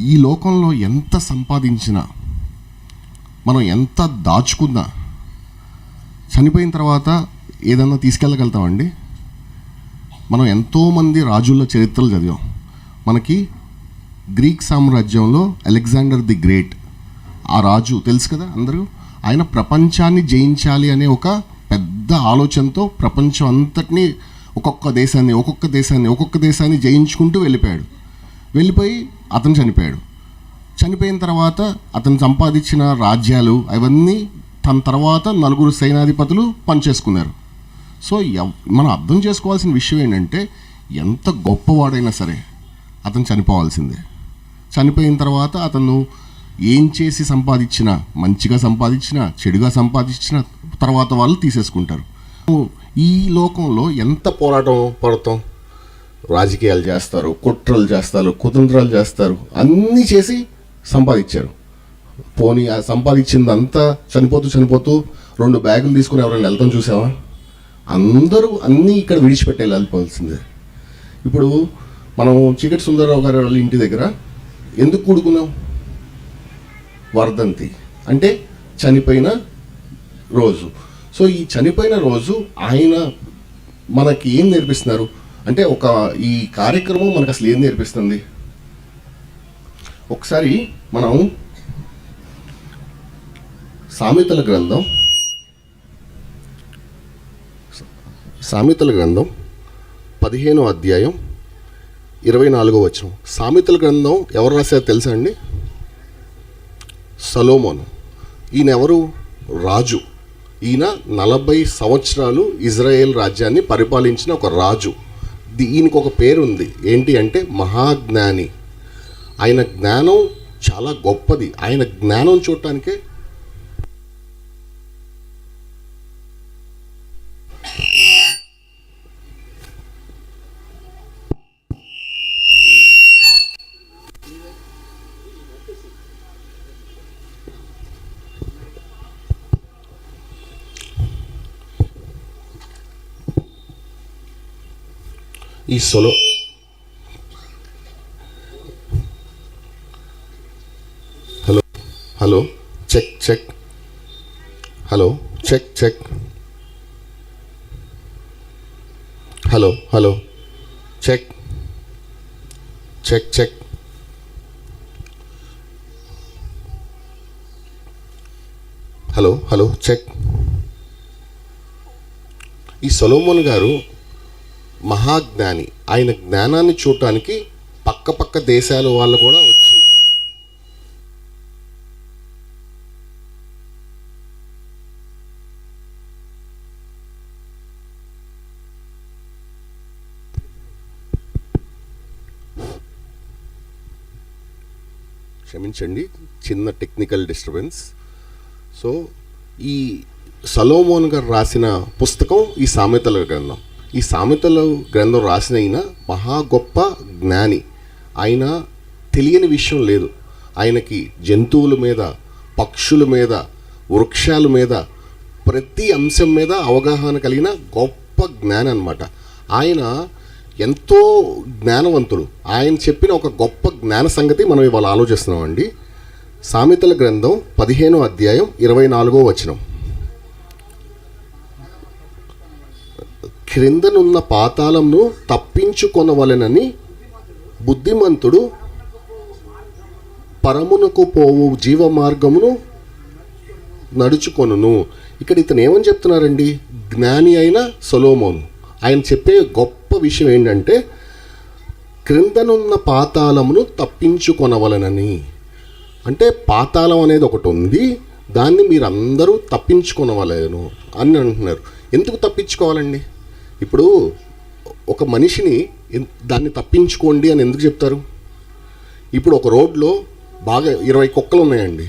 ఈ- లోకంలో ఎంత సంపాదించినా మనం ఎంత దాచుకున్నా చనిపోయిన తర్వాత ఏదన్నా తీసుకెళ్ళగలుగుతామండి? మనం ఎంతోమంది రాజుల చరిత్రలు చదివాం. మనకి గ్రీక్ సామ్రాజ్యంలో అలెగ్జాండర్ ది గ్రేట్ ఆ రాజు తెలుసు కదా అందరూ? ఆయన ప్రపంచాన్ని జయించాలి అనే ఒక పెద్ద ఆలోచనతో ప్రపంచం అంతటినీ ఒక్కొక్క దేశాన్ని ఒక్కొక్క దేశాన్ని ఒక్కొక్క దేశాన్ని జయించుకుంటూ వెళ్ళిపోయాడు. వెళ్ళిపోయి అతను చనిపోయాడు. చనిపోయిన తర్వాత అతను సంపాదించిన రాజ్యాలు అవన్నీ తన తర్వాత నలుగురు సైనాధిపతులు పనిచేసుకున్నారు. సో మనం అర్థం చేసుకోవాల్సిన విషయం ఏంటంటే ఎంత గొప్పవాడైనా సరే అతను చనిపోవాల్సిందే. చనిపోయిన తర్వాత అతను ఏం చేసి సంపాదించినా మంచిగా సంపాదించినా చెడుగా సంపాదించిన తర్వాత వాళ్ళు తీసేసుకుంటారు. ఈ లోకంలో ఎంత పోరాటం పడతాం? రాజకీయాలు చేస్తారు కుట్రలు చేస్తారు కుతంత్రాలు చేస్తారు అన్నీ చేసి సంపాదించారు. పోనీ ఆ సంపాదించిందంతా చనిపోతూ చనిపోతూ రెండు బ్యాగులు తీసుకుని ఎవరైనా వెళ్తాం చూసావా? అందరూ అన్నీ ఇక్కడ విడిచిపెట్టి వెళ్ళిపోవాల్సిందే ఇప్పుడు మనం చీకటి సుందరరావు గారి వాళ్ళ ఇంటి దగ్గర ఎందుకు కూడుకున్నాం? వర్ధంతి అంటే చనిపోయిన రోజు. సో ఈ చనిపోయిన రోజు ఆయన మనకి ఏం నేర్పిస్తున్నారు? అంటే ఒక ఈ కార్యక్రమం మనకు అసలు ఏం నేర్పిస్తుంది? ఒకసారి మనం సామెతల గ్రంథం సామెతల గ్రంథం పదిహేనో అధ్యాయం ఇరవై నాలుగో వచనం. సామెతల గ్రంథం ఎవరు రాశారో తెలుసా అండి? సలోమోను. ఈయన ఎవరు రాజు. ఈయన నలభై సంవత్సరాలు ఇజ్రాయెల్ రాజ్యాన్ని పరిపాలించిన ఒక రాజు. దీనికి ఒక పేరు ఉంది ఏంటి అంటే మహాజ్ఞాని. ఆయన జ్ఞానం చాలా గొప్పది. ఆయన జ్ఞానం చూడటానికే ఈ సొలో. Hello hello check check. Hello check check. Hello hello check. Check check. Hello hello check. ఈ సొలోమోన్ గారు మహాజ్ఞాని. ఆయన జ్ఞానాన్ని చూడటానికి పక్క పక్క దేశాల వాళ్ళు కూడా వచ్చి క్షమించండి చిన్న టెక్నికల్ డిస్టర్బెన్స్ సో ఈ సలోమోన్ గారు రాసిన పుస్తకం ఈ సామెతల గ్రంథం. ఈ సామెతల గ్రంథం రాసిన ఆయన మహా గొప్ప జ్ఞాని. ఆయన తెలియని విషయం లేదు. ఆయనకి జంతువుల మీద పక్షుల మీద వృక్షాల మీద ప్రతి అంశం మీద అవగాహన కలిగిన గొప్ప జ్ఞానం అన్నమాట. ఆయన ఎంతో జ్ఞానవంతుడు. ఆయన చెప్పిన ఒక గొప్ప జ్ఞాన సంగతి మనం ఇవాళ ఆలోచిస్తున్నామండి. సామెతల గ్రంథం పదిహేనో అధ్యాయం ఇరవై నాలుగో వచనం. క్రిందనున్న పాతాళంను తప్పించుకొనవలెనని బుద్ధిమంతుడు పరమునకు పోవు జీవ మార్గమును నడుచుకొనును. ఇక్కడ ఇతను ఏమని చెప్తున్నారండి? జ్ఞాని అయిన సొలోమోను. ఆయన చెప్పే గొప్ప విషయం ఏంటంటే క్రిందనున్న పాతాళమును తప్పించుకొనవలనని. అంటే పాతాళం అనేది ఒకటి ఉంది దాన్ని మీరు అందరూ తప్పించుకొనవలేను అని అంటున్నారు. ఎందుకు తప్పించుకోవాలండి? ఇప్పుడు ఒక మనిషిని దాన్ని తప్పించుకోండి అని ఎందుకు చెప్తారు? ఇప్పుడు ఒక రోడ్లో బాగా ఇరవై కుక్కలు ఉన్నాయండి.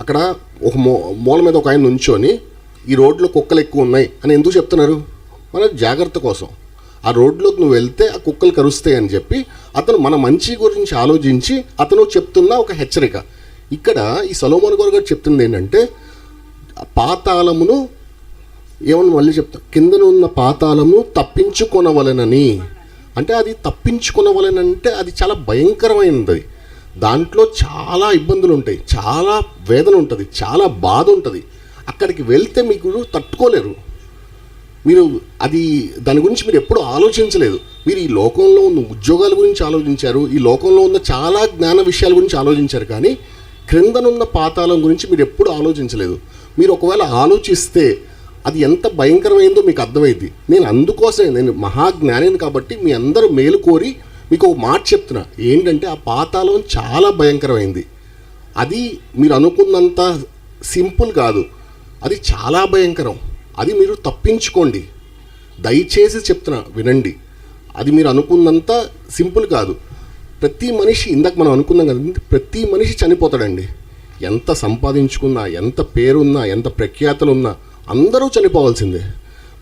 అక్కడ ఒక మూ మూల మీద ఒక ఆయన నుంచొని ఈ రోడ్లో కుక్కలు ఎక్కువ ఉన్నాయి అని ఎందుకు చెప్తున్నారు? మన జాగ్రత్త కోసం. ఆ రోడ్లోకి నువ్వు వెళ్తే ఆ కుక్కలు కరుస్తాయి అని చెప్పి అతను మన మంచి గురించి ఆలోచించి అతను చెప్తున్న ఒక హెచ్చరిక. ఇక్కడ ఈ సలోమోన్ గారు గారు చెప్తుంది ఏంటంటే పాతాళమును ఏమని మళ్ళీ చెప్తా. కిందన ఉన్న పాతాలము తప్పించుకొనవలెనని. అంటే అది తప్పించుకొనవలెనంటే అది చాలా భయంకరమైనది. దాంట్లో చాలా ఇబ్బందులు ఉంటాయి చాలా వేదన ఉంటుంది చాలా బాధ ఉంటుంది అక్కడికి వెళ్తే మీకు తట్టుకోలేరు. మీరు అది దాని గురించి మీరు ఎప్పుడు ఆలోచించలేదు. మీరు ఈ లోకంలో ఉన్న ఉద్యోగాల గురించి ఆలోచించారు. ఈ లోకంలో ఉన్న చాలా జ్ఞాన విషయాల గురించి ఆలోచించారు. కానీ క్రిందనున్న పాతాళం గురించి మీరు ఎప్పుడు ఆలోచించలేదు. మీరు ఒకవేళ ఆలోచిస్తే అది ఎంత భయంకరమైందో మీకు అర్థమైంది. నేను అందుకోసమే నేను మహాజ్ఞానిని కాబట్టి మీ అందరూ మేలు కోరి మీకు ఒక మాట చెప్తున్నా. ఏంటంటే ఆ పాతాళం చాలా భయంకరమైంది. అది మీరు అనుకున్నంత సింపుల్ కాదు. అది చాలా భయంకరం. అది మీరు తప్పించుకోండి. దయచేసి చెప్తున్నా వినండి. అది మీరు అనుకున్నంత సింపుల్ కాదు. ప్రతి మనిషి ఇందాక మనం అనుకున్నాం కదండి ప్రతి మనిషి చనిపోతాడండి. ఎంత సంపాదించుకున్నా ఎంత పేరున్నా ఎంత ప్రఖ్యాతలున్నా అందరూ చనిపోవాల్సిందే.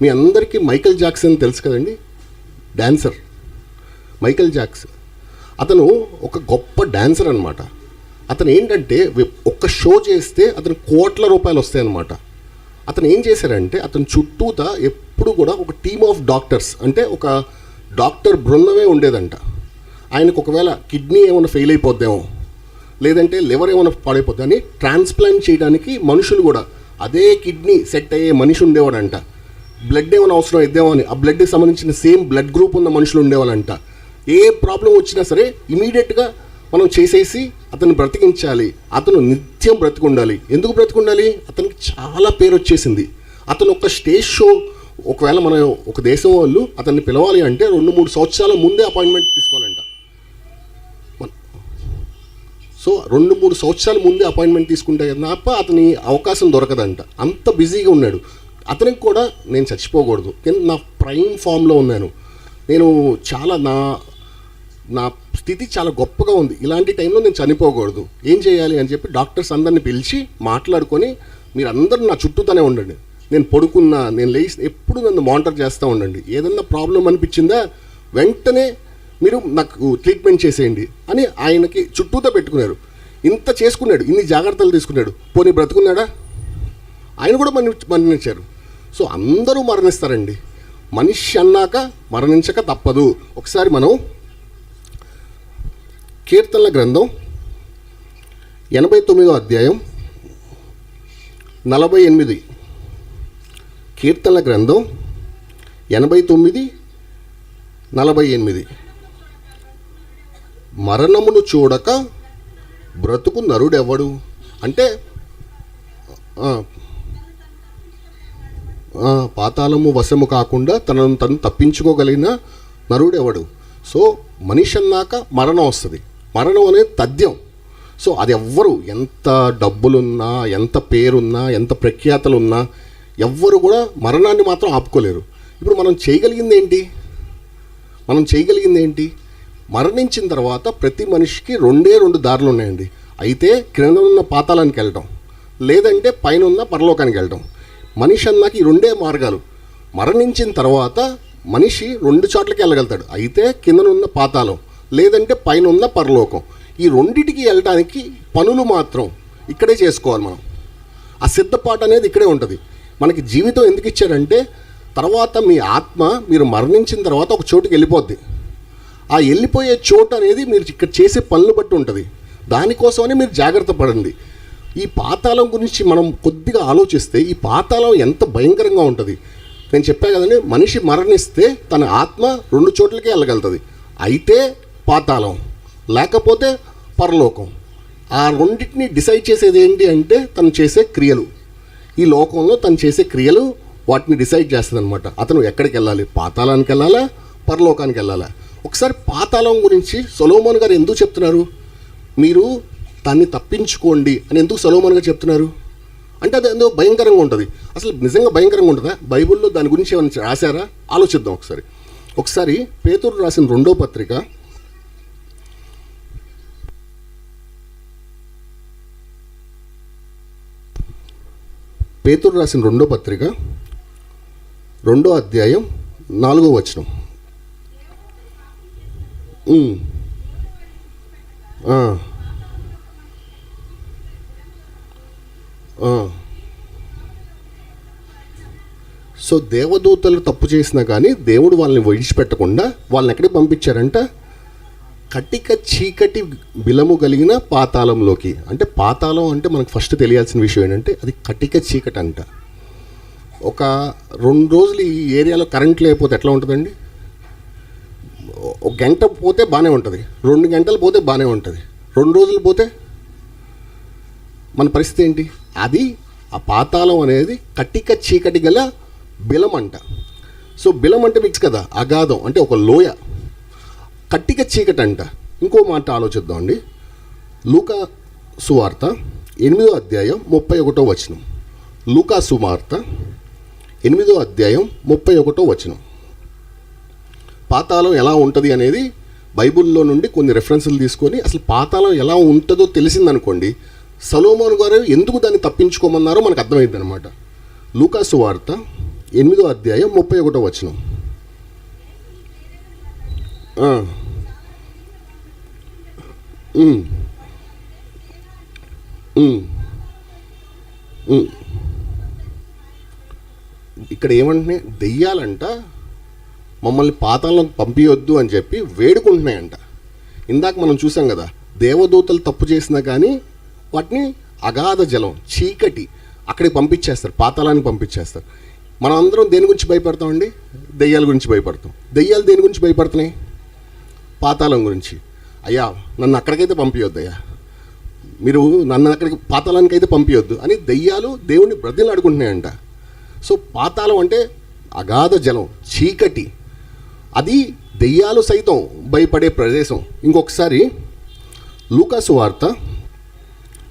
మీ అందరికీ మైకల్ జాక్సన్ తెలుసు కదండి? డాన్సర్. మైకల్ జాక్సన్ అతను ఒక గొప్ప డాన్సర్ అనమాట అతను ఏంటంటే ఒక్క షో చేస్తే అతను కోట్ల రూపాయలు వస్తాయన్నమాట. అతను ఏం చేశారంటే అతను చుట్టూతా ఎప్పుడు కూడా ఒక టీమ్ ఆఫ్ డాక్టర్స్ అంటే ఒక డాక్టర్ బృందమే ఉండేదంట. ఆయనకు ఒకవేళ కిడ్నీ ఏమైనా ఫెయిల్ అయిపోద్దేమో లేదంటే లివర్ ఏమైనా పాడైపోద్ది అని ట్రాన్స్ప్లాంట్ చేయడానికి మనుషులు కూడా అదే కిడ్నీ సెట్ అయ్యే మనిషి ఉండేవాడంట. బ్లడ్ ఏమైనా అవసరం అయిద్దేమో అని. ఆ బ్లడ్కి సంబంధించిన సేమ్ బ్లడ్ గ్రూప్ ఉన్న మనుషులు ఉండేవాళ్ళంట. ఏ ప్రాబ్లం వచ్చినా సరే ఇమీడియట్గా మనం చేసేసి అతను బ్రతికించాలి. అతను నిత్యం బ్రతికుండాలి. ఎందుకు బ్రతికుండాలి? అతనికి చాలా పేరు వచ్చేసింది. అతను ఒక స్టేజ్ షో ఒకవేళ మన ఒక దేశం వాళ్ళు అతన్ని పిలవాలి అంటే రెండు మూడు సంవత్సరాల ముందే అపాయింట్మెంట్ తీసుకోవాలంట. సో రెండు మూడు సంవత్సరాల ముందే అపాయింట్మెంట్ తీసుకుంటే తప్ప అతని అవకాశం దొరకదంట. అంత బిజీగా ఉన్నాడు. అతనికి కూడా నేను చచ్చిపోకూడదు. కానీ నా ప్రైమ్ ఫామ్లో ఉన్నాను. నేను చాలా నా నా స్థితి చాలా గొప్పగా ఉంది. ఇలాంటి టైంలో నేను చనిపోకూడదు. ఏం చేయాలి అని చెప్పి డాక్టర్స్ అందరిని పిలిచి మాట్లాడుకొని మీరు అందరూ నా చుట్టూతోనే ఉండండి. నేను పడుకున్నా నేను లేచి ఎప్పుడు నన్ను మానిటర్ చేస్తూ ఉండండి. ఏదన్నా ప్రాబ్లం అనిపించిందా? వెంటనే మీరు నాకు ట్రీట్మెంట్ చేసేయండి అని ఆయనకి చుట్టూతో పెట్టుకున్నారు ఇంత చేసుకున్నాడు ఇన్ని జాగ్రత్తలు తీసుకున్నాడు. పోనీ బ్రతుకున్నాడా? ఆయన కూడా మరణి మరణించారు. సో అందరూ మరణిస్తారండి. మనిషి అన్నాక మరణించక తప్పదు. ఒకసారి మనం కీర్తనల గ్రంథం ఎనభై తొమ్మిదో అధ్యాయం నలభై ఎనిమిది. కీర్తనల గ్రంథం ఎనభై తొమ్మిది నలభై ఎనిమిది. మరణమును చూడక బ్రతుకు నరుడెవడు? అంటే పాతాళము వశము కాకుండా తనను తను తప్పించుకోగలిగిన నరుడెవడు? సో మనిషి అన్నాక మరణం వస్తుంది. మరణం అనేది తథ్యం. సో అది ఎవ్వరు ఎంత డబ్బులున్నా ఎంత పేరున్నా ఎంత ప్రఖ్యాతలున్నా ఎవ్వరు కూడా మరణాన్ని మాత్రం ఆపుకోలేరు. ఇప్పుడు మనం చేయగలిగింది ఏంటి మనం చేయగలిగింది ఏంటి మరణించిన తర్వాత ప్రతి మనిషికి రెండే రెండు దారులు ఉన్నాయండి అయితే క్రింద ఉన్న పాతాళానికి వెళ్ళటం లేదంటే పైన ఉన్న పరలోకానికి వెళ్ళటం. మనిషి అన్నాక ఈ రెండే మార్గాలు. మరణించిన తర్వాత మనిషి రెండు చోట్లకి వెళ్ళగలుగుతాడు. అయితే కిందనున్న పాతాళం లేదంటే పైన ఉన్న పరలోకం. ఈ రెండిటికి వెళ్ళడానికి పనులు మాత్రం ఇక్కడే చేసుకోవాలి మనం. ఆ సిద్ధపాటు అనేది ఇక్కడే ఉంటుంది. మనకి జీవితం ఎందుకు ఇచ్చారంటే తర్వాత మీ ఆత్మ మీరు మరణించిన తర్వాత ఒక చోటుకి వెళ్ళిపోద్ది. ఆ వెళ్ళిపోయే చోటు అనేది మీరు ఇక్కడ చేసే పనులు బట్టి ఉంటుంది. దానికోసమని మీరు జాగ్రత్త పడండి. ఈ పాతాళం గురించి మనం కొద్దిగా ఆలోచిస్తే ఈ పాతాళం ఎంత భయంకరంగా ఉంటుంది. నేను చెప్పా కదండి మనిషి మరణిస్తే తన ఆత్మ రెండు చోట్లకే వెళ్ళగలుగుతుంది. అయితే పాతాళం లేకపోతే పరలోకం. ఆ రెండింటిని డిసైడ్ చేసేది ఏంటి అంటే తను చేసే క్రియలు. ఈ లోకంలో తను చేసే క్రియలు వాటిని డిసైడ్ చేస్తుంది అనమాట అతను ఎక్కడికి వెళ్ళాలి? పాతాళానికి వెళ్ళాలా? పరలోకానికి వెళ్ళాలా? ఒకసారి పాతాళం గురించి సొలోమోన్ గారు ఎందుకు చెప్తున్నారు? మీరు దాన్ని తప్పించుకోండి అని ఎందుకు సొలోమోన్ గారు చెప్తున్నారు? అంటే అది ఎందుకు భయంకరంగా ఉంటుంది. అసలు నిజంగా భయంకరంగా ఉంటుందా? బైబిల్లో దాని గురించి ఏమైనా రాశారా? ఆలోచిద్దాం ఒకసారి. ఒకసారి పేతురు రాసిన రెండో పత్రిక. పేతురు రాసిన రెండో పత్రిక రెండో అధ్యాయం నాలుగో వచనం. Mm. Uh. Uh. సో దేవదూతలు తప్పు చేసినా కానీ దేవుడు వాళ్ళని విడిచిపెట్టకుండా వాళ్ళని ఎక్కడికి పంపించారంట? కటిక చీకటి బిలము కలిగిన పాతాళంలోకి. అంటే పాతాళం అంటే మనకు ఫస్ట్ తెలియాల్సిన విషయం ఏంటంటే అది కటిక చీకటి అంట ఒక రెండు రోజులు ఈ ఏరియాలో కరెంట్ లేకపోతే ఎట్లా ఉంటుందండి? ఒక గంట పోతే బాగానే ఉంటుంది. రెండు గంటలు పోతే బాగానే ఉంటుంది. రెండు రోజులు పోతే మన పరిస్థితి ఏంటి? అది ఆ పాతాళం అనేది కటిక చీకటి గల బిలం అంట. సో బిలం అంటే మిక్స్ కదా? అగాధం అంటే ఒక లోయ. కట్టిక చీకటి అంట. ఇంకో మాట ఆలోచిద్దామండి లూకా సువార్త ఎనిమిదో అధ్యాయం ముప్పై ఒకటో వచనం. లూకా సువార్త ఎనిమిదో అధ్యాయం ముప్పై ఒకటో వచనం. పాతాళం ఎలా ఉంటుంది అనేది బైబిల్లో నుండి కొన్ని రెఫరెన్సులు తీసుకొని అసలు పాతాళం ఎలా ఉంటుందో తెలిసిందనుకోండి సలోమోన్ గారు ఎందుకు దాన్ని తప్పించుకోమన్నారో మనకు అర్థమైంది అనమాట లూకాసు వార్త ఎనిమిదో అధ్యాయం ముప్పై ఒకటో వచనం. ఇక్కడ ఏమంటున్నాయి? దెయ్యాలంట మమ్మల్ని పాతాళం పంపించొద్దు అని చెప్పి వేడుకుంటున్నాయంట. ఇందాక మనం చూసాం కదా దేవదూతలు తప్పు చేసినా కానీ వాటిని అగాధ జలం చీకటి అక్కడికి పంపించేస్తారు పాతాళానికి పంపించేస్తారు. మనం అందరం దేని గురించి భయపడతామండి దెయ్యాల గురించి భయపడతాం. దెయ్యాలు దేని గురించి భయపడుతున్నాయి? పాతాళం గురించి. అయ్యా నన్ను అక్కడికైతే పంపించొద్దు అయ్యా మీరు నన్ను అక్కడికి పాతాళానికి అయితే పంపించొద్దు అని దెయ్యాలు దేవుని బ్రతిని అడుగుంటున్నాయంట సో పాతాళం అంటే అగాధ జలం చీకటి. అది దెయ్యాలు సైతం భయపడే ప్రదేశం. ఇంకొకసారి లూకాసు వార్త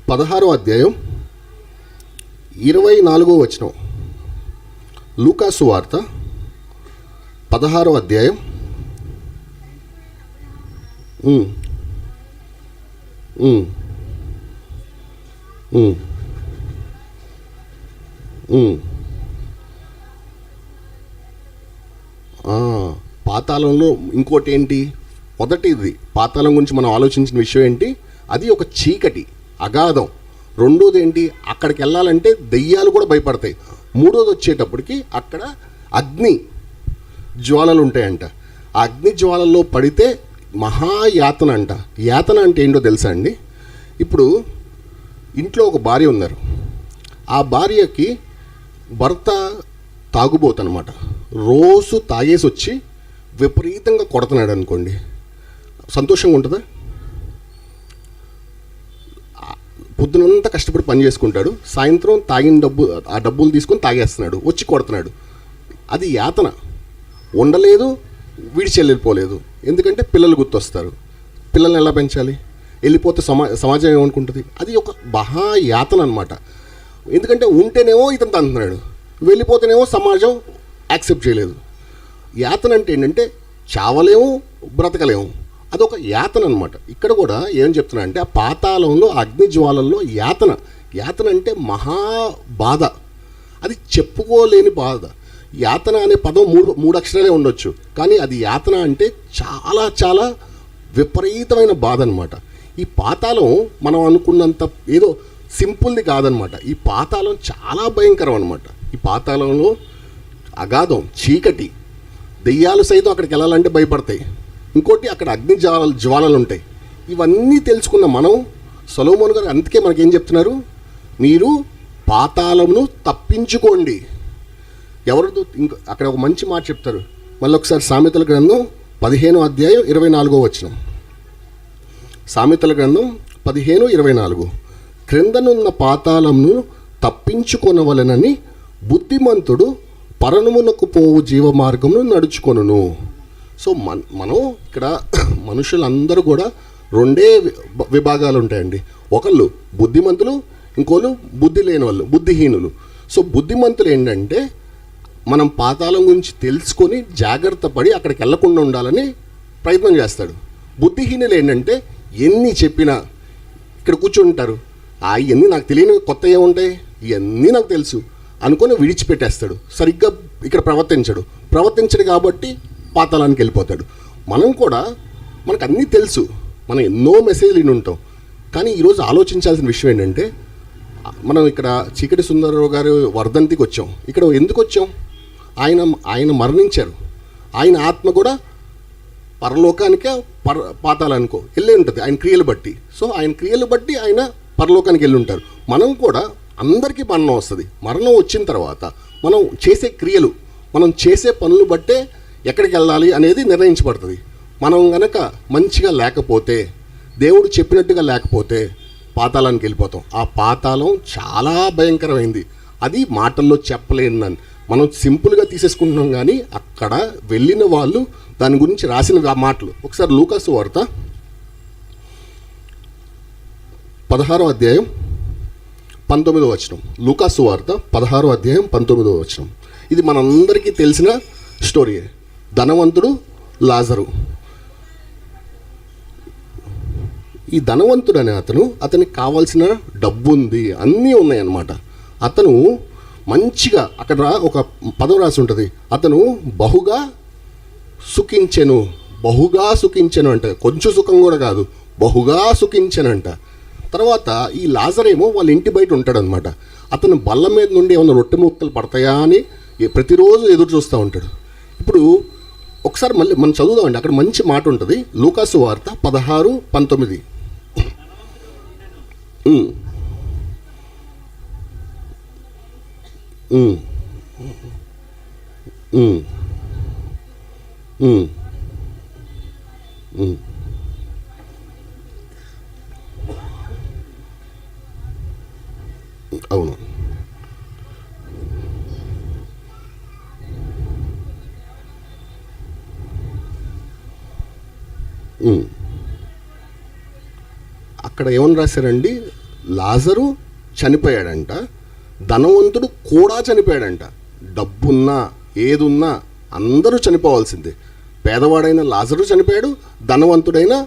పదహారో అధ్యాయం ఇరవై నాలుగో వచనం. లూకాసు వార్త పదహారో అధ్యాయం. ఆ, పాతాళంలో ఇంకోటి ఏంటి మొదటిది పాతాళం గురించి మనం ఆలోచించిన విషయం ఏంటి? అది ఒక చీకటి అగాధం. రెండోది ఏంటి? అక్కడికి వెళ్ళాలంటే దెయ్యాలు కూడా భయపడతాయి. మూడోది వచ్చేటప్పటికి అక్కడ అగ్ని జ్వాలలు ఉంటాయంట. ఆ అగ్ని జ్వాలల్లో పడితే మహాయాతన అంట యాతన అంటే ఏంటో తెలుసా అండి? ఇప్పుడు ఇంట్లో ఒక భార్య ఉన్నారు. ఆ భార్యకి భర్త తాగుబోతనమాట రోజు తాగేసి వచ్చి విపరీతంగా కొడుతున్నాడు అనుకోండి. సంతోషంగా ఉంటుందా? పొద్దునంతా కష్టపడి పని చేసుకుంటాడు. సాయంత్రం తాగిన డబ్బు ఆ డబ్బులు తీసుకొని తాగేస్తున్నాడు. వచ్చి కొడుతున్నాడు. అది యాతన. ఉండలేదు విడిచి వెళ్ళిపోలేదు ఎందుకంటే పిల్లలు గుర్తొస్తారు. పిల్లల్ని ఎలా పెంచాలి? వెళ్ళిపోతే సమా సమాజం ఏమనుకుంటుంది? అది ఒక మహా యాతన అనమాట ఎందుకంటే ఉంటేనేమో ఇతను తంటున్నాడు వెళ్ళిపోతేనేమో సమాజం యాక్సెప్ట్ చేయలేదు. యాతన అంటే ఏంటంటే చావలేము బ్రతకలేము. అదొక యాతన అనమాట ఇక్కడ కూడా ఏం చెప్తున్నా అంటే ఆ పాతాళంలో అగ్నిజ్వాలల్లో అగ్ని యాతన. యాతన అంటే మహా బాధ. అది చెప్పుకోలేని బాధ. యాతన అనే పదం మూడు మూడు అక్షరాలే ఉండొచ్చు. కానీ అది యాతన అంటే చాలా చాలా విపరీతమైన బాధ అనమాట ఈ పాతాళం మనం అనుకున్నంత ఏదో సింపుల్ది కాదనమాట ఈ పాతాళం చాలా భయంకరం అనమాట ఈ పాతాళంలో అగాధం చీకటి దెయ్యాలు సైతం అక్కడికి వెళ్ళాలంటే భయపడతాయి. ఇంకోటి అక్కడ అగ్ని జ్వాలలు జ్వాలలు ఉంటాయి. ఇవన్నీ తెలుసుకున్న మనం సొలోమోన్ గారు అందుకే మనకేం చెప్తున్నారు? మీరు పాతాళమును తప్పించుకోండి. ఎవరితో ఇంక అక్కడ ఒక మంచి మాట చెప్తారు. మళ్ళీ ఒకసారి సామెతల గ్రంథం పదిహేను అధ్యాయం ఇరవై నాలుగో వచనం. సామెతల గ్రంథం పదిహేను ఇరవై నాలుగు. క్రిందనున్న పాతాళంను తప్పించుకొనవలెనని బుద్ధిమంతుడు పరణమునకు పోవు జీవ మార్గమును నడుచుకొనును. సో మన మనం ఇక్కడ మనుషులందరూ కూడా రెండే విభాగాలు ఉంటాయండి ఒకళ్ళు బుద్ధిమంతులు ఇంకోళ్ళు బుద్ధి లేని వాళ్ళు బుద్ధిహీనులు. సో బుద్ధిమంతులు ఏంటంటే మనం పాతాళం గురించి తెలుసుకొని జాగ్రత్త పడి అక్కడికి వెళ్ళకుండా ఉండాలని ప్రయత్నం చేస్తాడు. బుద్ధిహీనులు ఏంటంటే ఎన్ని చెప్పినా ఇక్కడ కూర్చుంటారు. ఆ ఇవన్నీ నాకు తెలియని కొత్త ఏముంటాయి ఇవన్నీ నాకు తెలుసు. అనుకొని విడిచిపెట్టేస్తాడు. సరిగ్గా ఇక్కడ ప్రవర్తించడు. ప్రవర్తించడు కాబట్టి పాతాళానికి వెళ్ళిపోతాడు. మనం కూడా మనకు అన్నీ తెలుసు. మనం ఎన్నో మెసేజ్లు విని ఉంటాం. కానీ ఈరోజు ఆలోచించాల్సిన విషయం ఏంటంటే మనం ఇక్కడ చీకటి సుందరరావు గారు వర్ధంతికి వచ్చాం. ఇక్కడ ఎందుకు వచ్చాం? ఆయన ఆయన మరణించారు. ఆయన ఆత్మ కూడా పరలోకానికే పర పాతాలనుకో వెళ్ళే ఉంటుంది. ఆయన క్రియలు బట్టి. సో ఆయన క్రియలు బట్టి ఆయన పరలోకానికి వెళ్ళి ఉంటారు. మనం కూడా అందరికీ మరణం వస్తుంది. మరణం వచ్చిన తర్వాత మనం చేసే క్రియలు మనం చేసే పనులు బట్టే ఎక్కడికి వెళ్ళాలి అనేది నిర్ణయించబడుతుంది. మనం గనక మంచిగా లేకపోతే దేవుడు చెప్పినట్టుగా లేకపోతే పాతాళానికి వెళ్ళిపోతాం. ఆ పాతాళం చాలా భయంకరమైంది. అది మాటల్లో చెప్పలేని మనం సింపుల్గా తీసేసుకుంటున్నాం కానీ అక్కడ వెళ్ళిన వాళ్ళు దాని గురించి రాసిన మాటలు. ఒకసారి లూకాసు వార్త పదహారో అధ్యాయం పంతొమ్మిదో వచనం. లూకాసు వార్త పదహారో అధ్యాయం పంతొమ్మిదో వచనం. ఇది మనందరికీ తెలిసిన స్టోరీ. ధనవంతుడు లాజరు. ఈ ధనవంతుడు అనే అతను అతనికి కావాల్సిన డబ్బు ఉంది అన్నీ ఉన్నాయన్నమాట. అతను మంచిగా అక్కడ ఒక పదం రాసి ఉంటుంది. అతను బహుగా సుఖించెను. బహుగా సుఖించెను అంట. కొంచెం సుఖం కూడా కాదు. బహుగా సుఖించెనంట. తర్వాత ఈ లాజరేమో వాళ్ళ ఇంటి బయట ఉంటాడనమాట అతను బల్ల మీద నుండి ఏమైనా రొట్టె ముక్కలు పడతాయా అని ప్రతిరోజు ఎదురు చూస్తూ ఉంటాడు. ఇప్పుడు ఒకసారి మళ్ళీ మనం చదువుదామండి. అక్కడ మంచి మాట ఉంటుంది. లూకాసు వార్త పదహారు పంతొమ్మిది. Mm. Mm. అవును. అక్కడ ఏమని రాశారండి? లాజరు చనిపోయాడంట. ధనవంతుడు కూడా చనిపోయాడంట. డబ్బున్నా ఏదున్నా అందరూ చనిపోవాల్సిందే. పేదవాడైన లాజరు చనిపోయాడు ధనవంతుడైన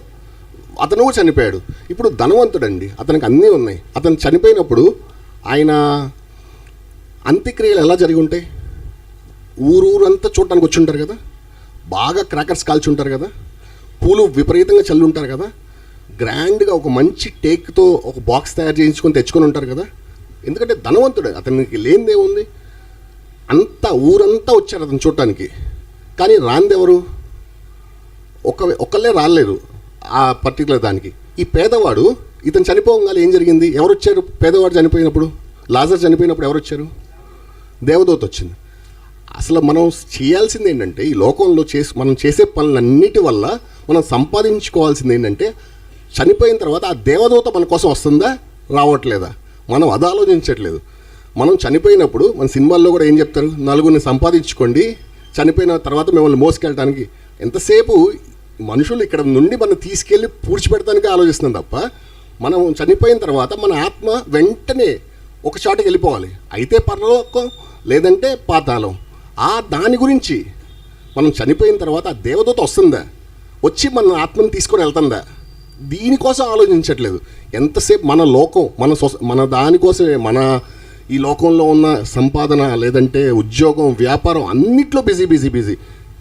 అతను చనిపోయాడు. ఇప్పుడు ధనవంతుడండి అతనికి అన్నీ ఉన్నాయి. అతను చనిపోయినప్పుడు ఆయన అంత్యక్రియలు ఎలా జరిగి ఉంటాయి? ఊరూరంతా చూడటానికి వచ్చి ఉంటారు కదా? బాగా క్రాకర్స్ కాల్చి ఉంటారు కదా? పూలు విపరీతంగా చల్లి ఉంటారు కదా? గ్రాండ్గా ఒక మంచి టేక్తో ఒక బాక్స్ తయారు చేయించుకొని తెచ్చుకొని ఉంటారు కదా? ఎందుకంటే ధనవంతుడు అతనికి లేనిదేముంది అంతా ఊరంతా వచ్చారు అతను చూడటానికి. కానీ రాందెవరు ఒక ఒక్కళ్ళే రాలేదు ఆ పర్టికులర్ దానికి. ఈ పేదవాడు ఇతను చనిపోగానే ఏం జరిగింది? ఎవరు వచ్చారు పేదవాడు చనిపోయినప్పుడు? లాజర్ చనిపోయినప్పుడు ఎవరు వచ్చారు దేవదూత వచ్చింది. అసలు మనం చేయాల్సింది ఏంటంటే ఈ లోకంలో చేసి మనం చేసే పనులన్నిటి వల్ల మనం సంపాదించుకోవాల్సింది ఏంటంటే చనిపోయిన తర్వాత ఆ దేవదూత మన కోసం వస్తుందా? రావట్లేదా? మనం అది ఆలోచించట్లేదు. మనం చనిపోయినప్పుడు మన సినిమాల్లో కూడా ఏం చెప్తారు? నలుగురిని సంపాదించుకోండి. చనిపోయిన తర్వాత మిమ్మల్ని మోసుకెళ్ళటానికి. ఎంతసేపు మనుషులు ఇక్కడ నుండి మనం తీసుకెళ్ళి పూడ్చిపెడతానికి ఆలోచిస్తున్నాం తప్ప మనం చనిపోయిన తర్వాత మన ఆత్మ వెంటనే ఒక చోటకి వెళ్ళిపోవాలి. అయితే పరలోకం లేదంటే పాతాళం. ఆ దాని గురించి మనం చనిపోయిన తర్వాత ఆ దేవదూత వస్తుందా? వచ్చి మన ఆత్మని తీసుకొని వెళ్తుందా? దీనికోసం ఆలోచించట్లేదు. ఎంతసేపు మన లోకం మన సొస మన దానికోసమే మన ఈ లోకంలో ఉన్న సంపాదన లేదంటే ఉద్యోగం వ్యాపారం అన్నిట్లో బిజీ బిజీ బిజీ.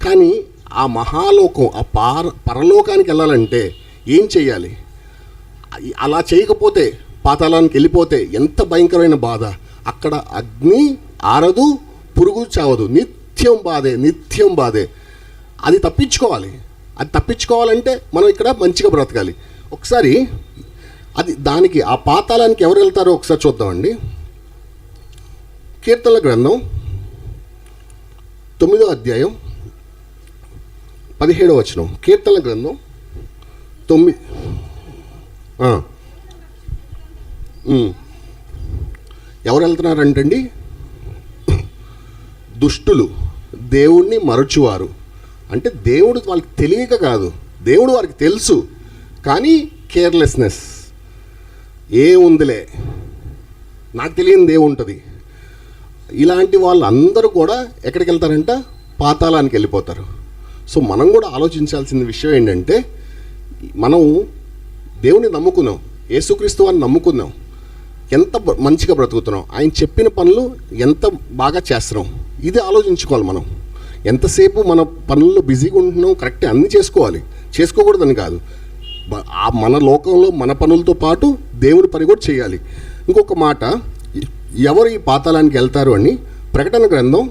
కానీ ఆ మహాలోకం ఆ పార పరలోకానికి వెళ్ళాలంటే ఏం చేయాలి? అలా చేయకపోతే పాతాళానికి వెళ్ళిపోతే ఎంత భయంకరమైన బాధ. అక్కడ అగ్ని ఆరదు పురుగు చావదు. నిత్యం బాధే నిత్యం బాధే. అది తప్పించుకోవాలి. అది తప్పించుకోవాలంటే మనం ఇక్కడ మంచిగా బ్రతకాలి. ఒకసారి అది దానికి ఆ పాతాళానికి ఎవరు వెళ్తారో ఒకసారి చూద్దామండి. కీర్తనల గ్రంథం తొమ్మిదో అధ్యాయం పదిహేడో వచనం. కీర్తనల గ్రంథం తొమ్మిది ఎవరు వెళ్తున్నారంటండి దుష్టులు. దేవుణ్ణి మరచువారు. అంటే దేవుడు వాళ్ళకి తెలియక కాదు. దేవుడు వారికి తెలుసు. కానీ కేర్లెస్నెస్. ఏముందిలే? నాకు తెలియనిది ఏముంటుంది ఇలాంటి వాళ్ళందరూ కూడా ఎక్కడికి వెళ్తారంట పాతాళానికి వెళ్ళిపోతారు. సో మనం కూడా ఆలోచించాల్సిన విషయం ఏంటంటే మనం దేవుని నమ్ముకున్నాం. యేసుక్రీస్తు వారిని నమ్ముకున్నాం. ఎంత మంచిగా బ్రతుకుతున్నాం. ఆయన చెప్పిన పనులు ఎంత బాగా చేస్తున్నాం. ఇది ఆలోచించుకోవాలి మనం. ఎంతసేపు మన పనుల్లో బిజీగా ఉంటున్నాం కరెక్ట్ అన్నీ చేసుకోవాలి. చేసుకోకూడదని కాదు. ఆ మన లోకంలో మన పనులతో పాటు దేవుడి పని కూడా చేయాలి. ఇంకొక మాట ఎవరు ఈ పాతాళానికి వెళ్తారు అని ప్రకటన గ్రంథం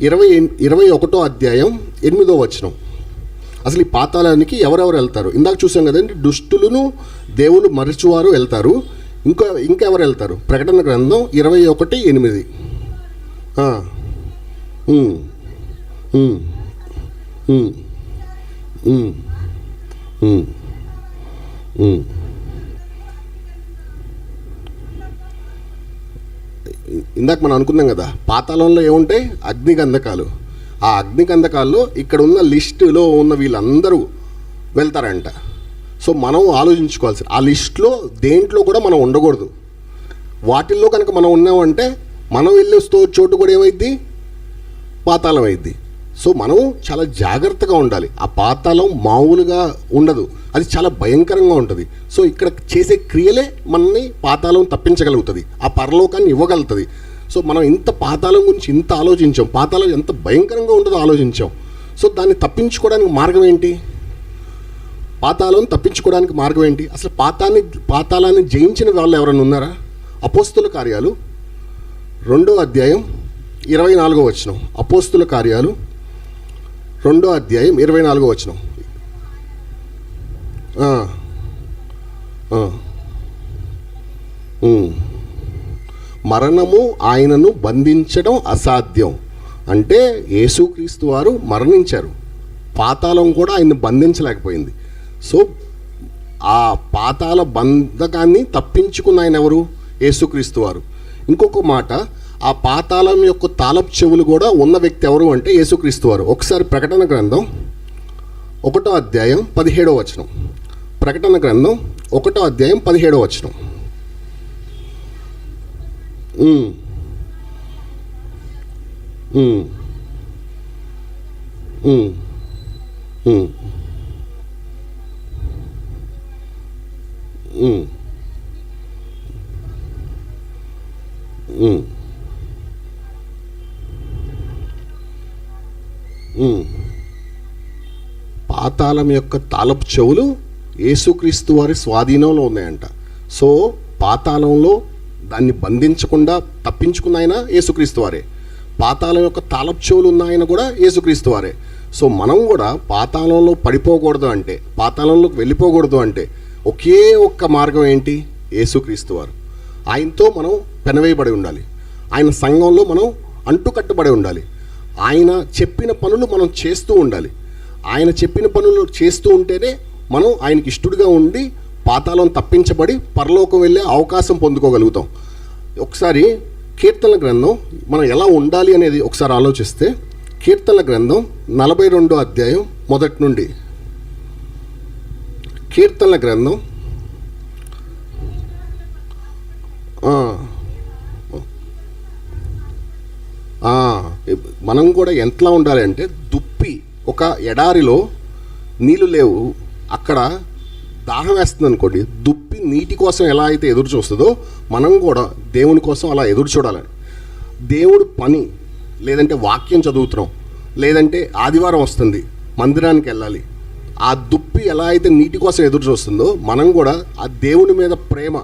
ఇరవై ఇరవై ఒకటో అధ్యాయం ఎనిమిదో వచనం. అసలు ఈ పాతాళానికి ఎవరెవరు వెళ్తారు? ఇందాక చూసాం కదండి దుష్టులను దేవుడు మరచువారు వెళ్తారు. ఇంకా ఇంకెవరు వెళ్తారు? ప్రకటన గ్రంథం ఇరవై ఒకటి ఎనిమిది. ఇందాక మనం అనుకున్నాం కదా పాతాళంలో ఏముంటాయి? అగ్ని గంధకాలు ఆ అగ్నికందకాల్లో ఇక్కడ ఉన్న లిస్టులో ఉన్న వీళ్ళందరూ వెళ్తారంట. సో మనం ఆలోచించుకోవాల్సి ఆ లిస్ట్లో దేంట్లో కూడా మనం ఉండకూడదు. వాటిల్లో కనుక మనం ఉన్నామంటే మనం వెళ్ళే sto- చోటు కూడా ఏమైద్ది? పాతాళం అయింది సో మనం చాలా జాగ్రత్తగా ఉండాలి. ఆ పాతాళం మామూలుగా ఉండదు. అది చాలా భయంకరంగా ఉంటుంది. సో ఇక్కడ చేసే క్రియలే మనల్ని పాతాళం తప్పించగలుగుతుంది. ఆ పరలోకాన్ని ఇవ్వగలుగుతుంది. సో మనం ఇంత పాతాళం గురించి ఇంత ఆలోచించాం. పాతాళం ఎంత భయంకరంగా ఉంటుందో ఆలోచించాం. సో దాన్ని తప్పించుకోవడానికి మార్గం ఏంటి? పాతాళం తప్పించుకోవడానికి మార్గం ఏంటి? అసలు పాతాన్ని పాతాళాన్ని జయించిన వాళ్ళు ఎవరైనా ఉన్నారా? అపోస్తుల కార్యాలు. రెండో అధ్యాయం ఇరవై నాలుగో వచనం. అపోస్తుల కార్యాలు. రెండో అధ్యాయం ఇరవై నాలుగో వచనం. ఆ. మరణము ఆయనను బంధించడం అసాధ్యం. అంటే యేసుక్రీస్తు వారు మరణించారు. పాతాళం కూడా ఆయన్ని బంధించలేకపోయింది. సో ఆ పాతాల బంధకాన్ని తప్పించుకున్న ఆయన ఎవరు? యేసుక్రీస్తు వారు. ఇంకొక మాట ఆ పాతాళం యొక్క తాళపు చెవులు కూడా ఉన్న వ్యక్తి ఎవరు అంటే యేసుక్రీస్తు వారు. ఒకసారి ప్రకటన గ్రంథం ఒకటో అధ్యాయం పదిహేడో వచనం. ప్రకటన గ్రంథం ఒకటో అధ్యాయం పదిహేడో వచనం. Mm. Mm. Mm. పాతాళం యొక్క తాళపు చెవులు యేసుక్రీస్తు వారి స్వాధీనంలో ఉన్నాయంట. సో పాతాళంలో దాన్ని బంధించకుండా తప్పించుకున్న ఆయన యేసుక్రీస్తు వారే. పాతాళం యొక్క తాళపు చెవులు ఉన్న ఆయన కూడా యేసుక్రీస్తు వారే. సో మనం కూడా పాతాళంలో పడిపోకూడదు అంటే పాతాళంలోకి వెళ్ళిపోకూడదు అంటే ఒకే ఒక్క మార్గం ఏంటి? యేసుక్రీస్తు వారు. ఆయనతో మనం పెనవేయబడి ఉండాలి. ఆయన సంఘంలో మనం అంటుకట్టుబడి ఉండాలి. ఆయన చెప్పిన పనులు మనం చేస్తూ ఉండాలి. ఆయన చెప్పిన పనులు చేస్తూ ఉంటేనే మనం ఆయనకి ఇష్టడుగా ఉండి పాతాళం తప్పించబడి పరలోకం వెళ్ళే అవకాశం పొందుకోగలుగుతాం. ఒకసారి కీర్తన గ్రంథం మనం ఎలా ఉండాలి అనేది ఒకసారి ఆలోచిస్తే కీర్తన గ్రంథం నలభై రెండో అధ్యాయం మొదటి నుండి. కీర్తనల గ్రంథం మనం కూడా ఎంతలా ఉండాలి అంటే దుప్పి ఒక ఎడారిలో నీళ్ళు లేవు. అక్కడ దాహం వేస్తుంది అనుకోండి దుప్పి నీటి కోసం ఎలా అయితే ఎదురు చూస్తుందో మనం కూడా దేవుని కోసం అలా ఎదురు చూడాలని. దేవుడు పని లేదంటే వాక్యం చదువుతున్నాం లేదంటే ఆదివారం వస్తుంది మందిరానికి వెళ్ళాలి. ఆ దుప్పి ఎలా అయితే నీటి కోసం ఎదురు చూస్తుందో మనం కూడా ఆ దేవుని మీద ప్రేమ